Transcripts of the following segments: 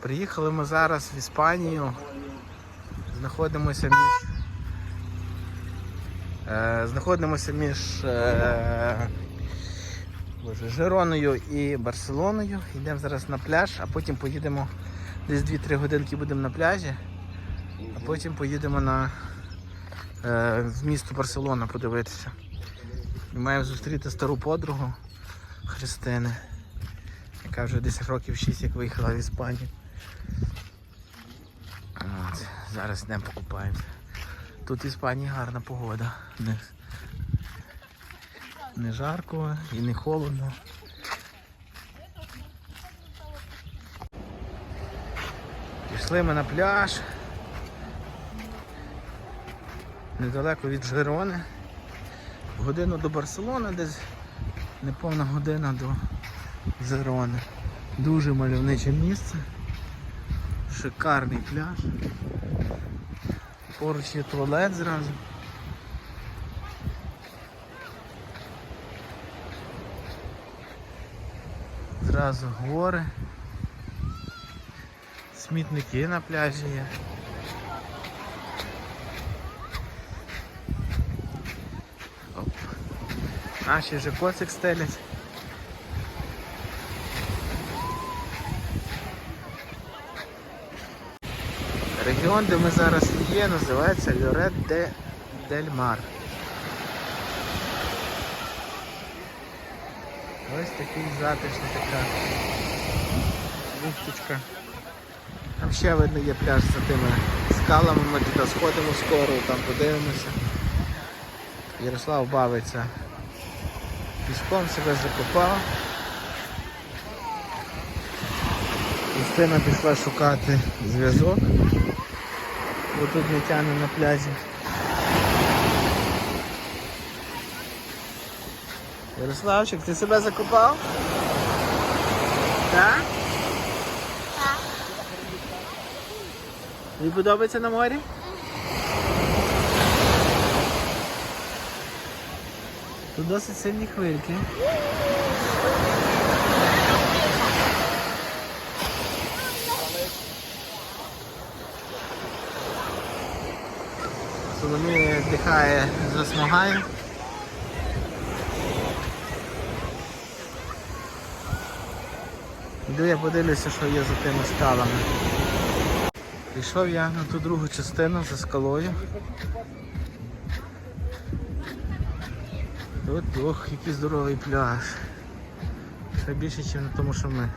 Приїхали ми зараз в Іспанію. Знаходимося між. Е, знаходимося між е, боже, Жироною і Барселоною. Йдемо зараз на пляж, а потім поїдемо десь 2-3 годинки будемо на пляжі, а потім поїдемо на, е, в місто Барселона подивитися. І маємо зустріти стару подругу Христини, яка вже 10 років 6 як виїхала в Іспанію. От, зараз йдемо покупаємося. Тут в Іспанії гарна погода. Не, не жарко і не холодно. Пішли ми на пляж. Недалеко від Жирони. Годину до Барселони, десь неповна година до Жирони. Дуже мальовниче місце. Шикарний пляж. Поруч є туалет зразу. Зразу гори. Смітники на пляжі є. Оп. Наші вже коцик стелять. Регіон, де ми зараз є, називається Льорет де Дель Мар. Ось такий затишний така бухточка. Там ще видно є пляж за тими скалами, ми туди сходимо скоро, там подивимося. Ярослав бавиться піском, себе закопав. Юстина пішла шукати зв'язок. Бо тут не тягне на пляжі. Ярославчик, ти себе закопав? Так? Так. Тобі подобається на морі? Тут досить сильні хвильки. Соломія віддихає, засмагає. Йду я подивлюся, що є за тими скалами. Пішов я на ту другу частину за скалою. Тут ох, який здоровий пляж. Ще більше, ніж на тому, що ми.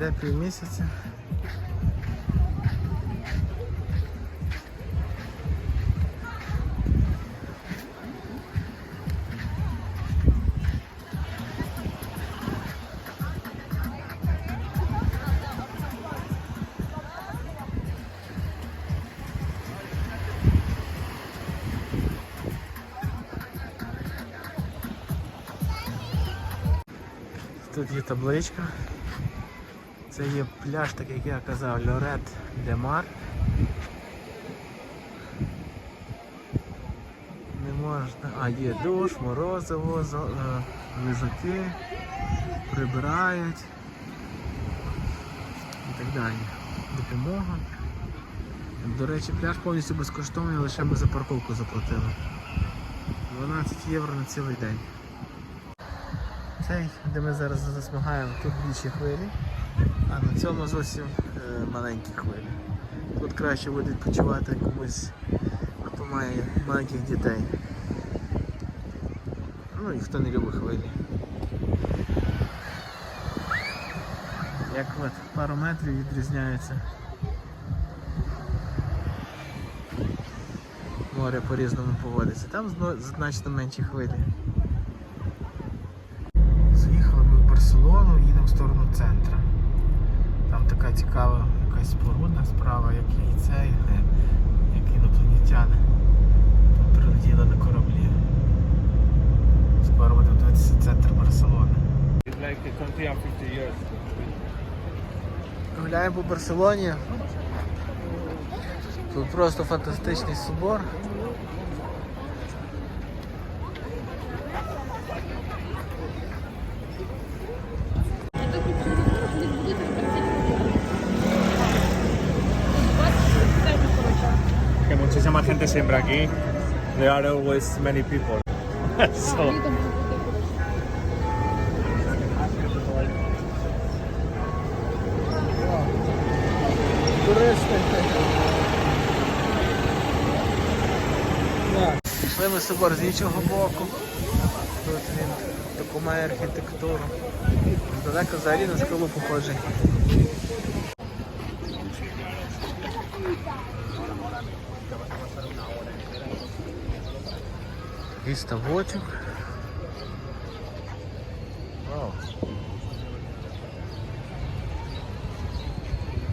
Іде півмісяця. Тут є табличка. Це є пляж, так як я казав, Лорет де Мар. Не можна. А, є душ, морозиво, зо- е, прибирають і так далі. Допомога. До речі, пляж повністю безкоштовний, лише ми за парковку заплатили. 12 євро на цілий день. Цей, де ми зараз засмагаємо, тут більші хвилі, а на цьому зовсім е, маленькі хвилі. Тут краще буде відпочивати комусь, хто має маленьких дітей. Ну і хто не любить хвилі. Як от пару метрів відрізняється. Море по-різному поводиться. Там значно менші хвилі. Заїхали ми в Барселону, їдемо в сторону центру. Така цікава якась споруда справа, як цей, е, як інопланетяни. Прилетіли на кораблі. Скоро будемо дивитися центр Барселони. It's like a country of 50 years. Гуляємо по Барселоні. Тут просто фантастичний собор. Siembra aquí, there are always many people. so. Пішли ми собор з іншого боку. Тут він таку має архітектуру. Далеко взагалі на скалу похожий. І ставочок.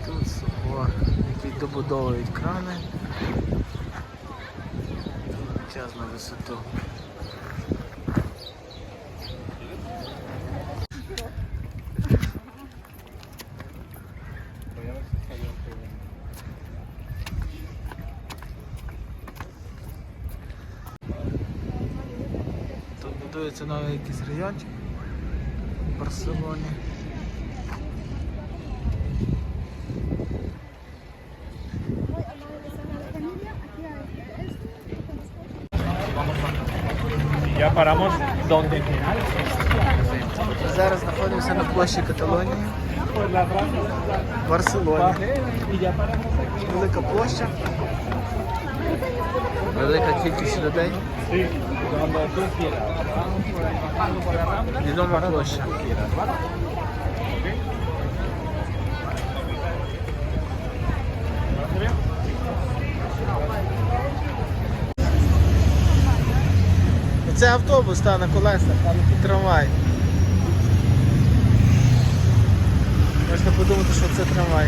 Тут собор, який добудовують крани. Час на висоту. Тут будується новий якийсь райончик в Барселоні. y ya paramos Зараз знаходимося на площі Каталонії в Барселоні. Велика площа. La rambla. Відома площа. Це автобус та на колесах, а не трамвай. Можна подумати, що це трамвай.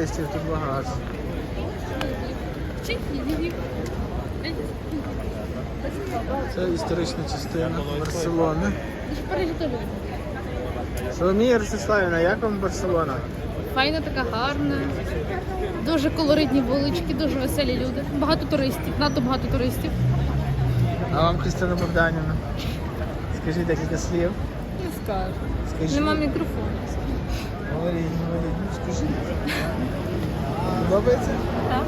Туристів тут багато. Це історична частина Барселони. Соломія Ростиславівна, як вам Барселона? Файна така гарна, дуже колоритні вулички, дуже веселі люди. Багато туристів, надто багато туристів. А вам Христина Богданівна? Скажіть декілька слів. Не скажу. Скажіть. Нема мікрофону. Говоріть, говоріть, ну скажіть. Подобається? Так,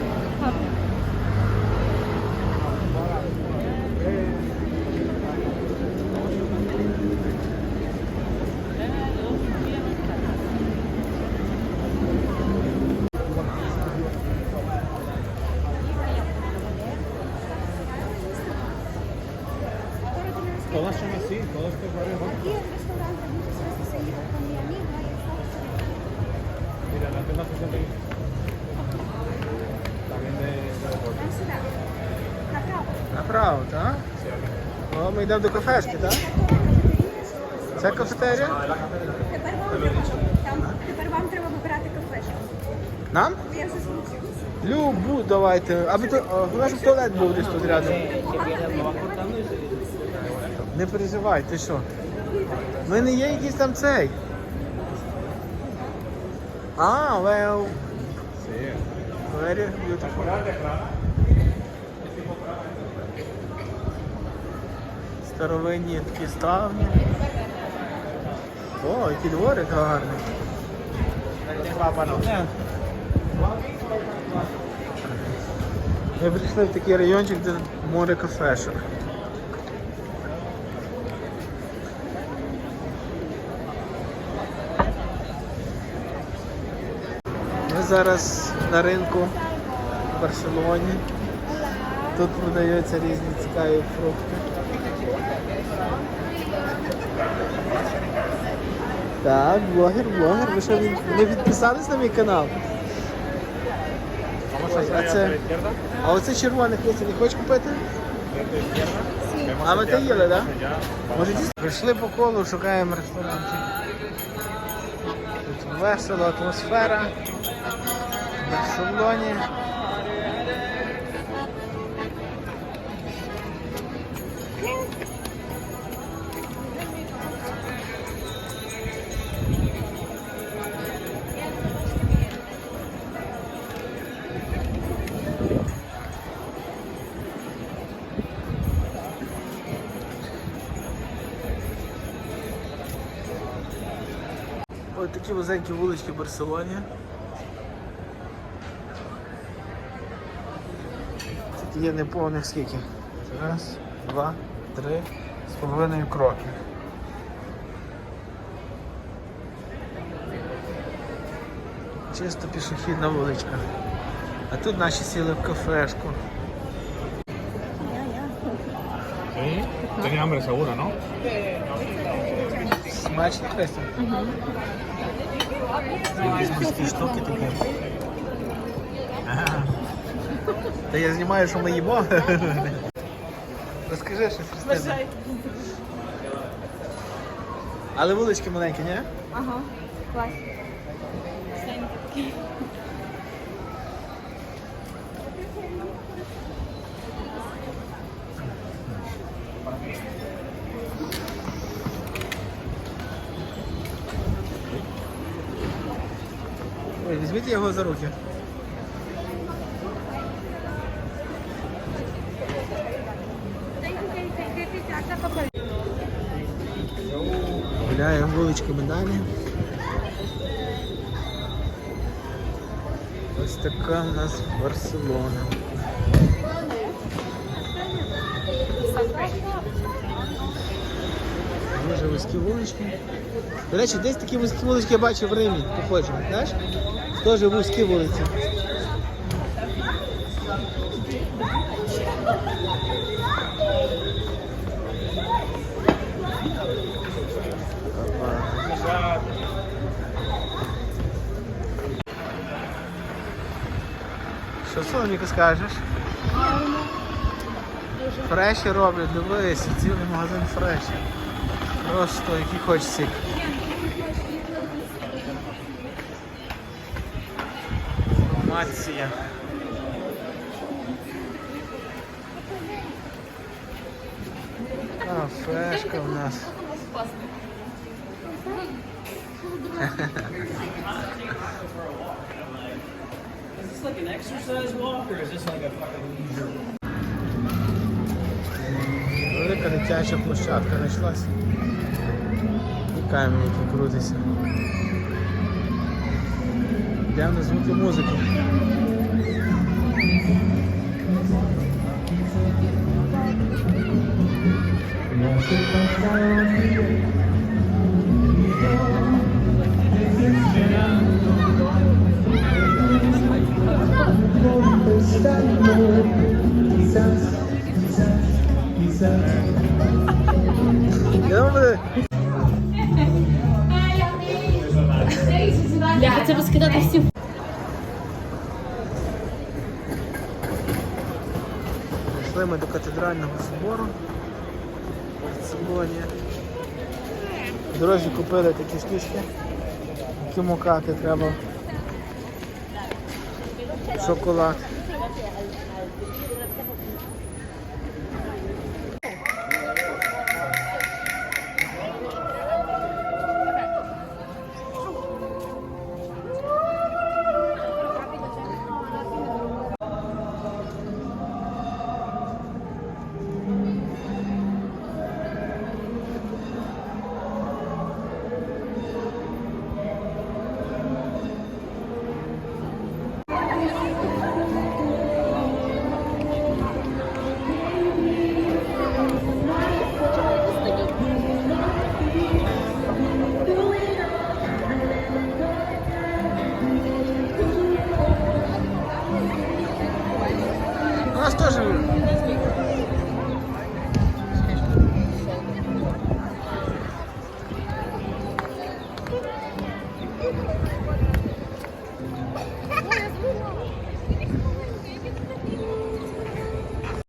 ми йдемо до кафешки, так? Це кафетерія? Тепер вам, там, тепер вам треба вибирати кафешку. Нам? Я вже. Любу, давайте. Аби то, головне, щоб туалет був десь тут рядом. Не переживай, ти що? Ми не є якийсь там цей. А, well. Very beautiful. Старовинні такі ставні. О, який дворик гарний. Ми прийшли в такий райончик, де море кафешок. Ми зараз на ринку в Барселоні. Тут продаються різні цікаві фрукти. Так, блогер, блогер. Ви що, не підписались на мій канал? А це, а оце червоне хлопці не хочеш купити? А ми те їли, так? Може дійсно? Прийшли по колу, шукаємо ресторанчик. Тут весело, атмосфера. В Барселоні. Такі вузенькі вулички в Барселоні. Тут є неповних скільки? Раз, два, три з половиною кроків. Чисто пішохідна вуличка. А тут наші сіли в кафешку. Sí, tenía hambre seguro, ¿no? Смачно Христя? Якісь штуки такі. Ага. Та я знімаю, що ми їмо. Розкажи щось, Христина. Але вулички маленькі, ні? Ага, клас. Його за руки. Гуляємо вуличками далі. Ось така у нас Барселона. Дуже вузькі вулички. До речі, десь такі вузькі вулички я бачив в Римі, похожі, знаєш? Теж вузькі вулиці. Що Соломіка скажеш? Фреші роблять, дивись, цілий магазин фреші. Просто який хочеш сік. Інформація. Кафешка в нас. Велика дитяча площадка знайшлася. І камінь, який крутиться. Йдемо звуки музики. Я це розкидати всі Прийшли ми до катедрального собору в Барселоні. В купили такі штучки, які треба. Шоколад.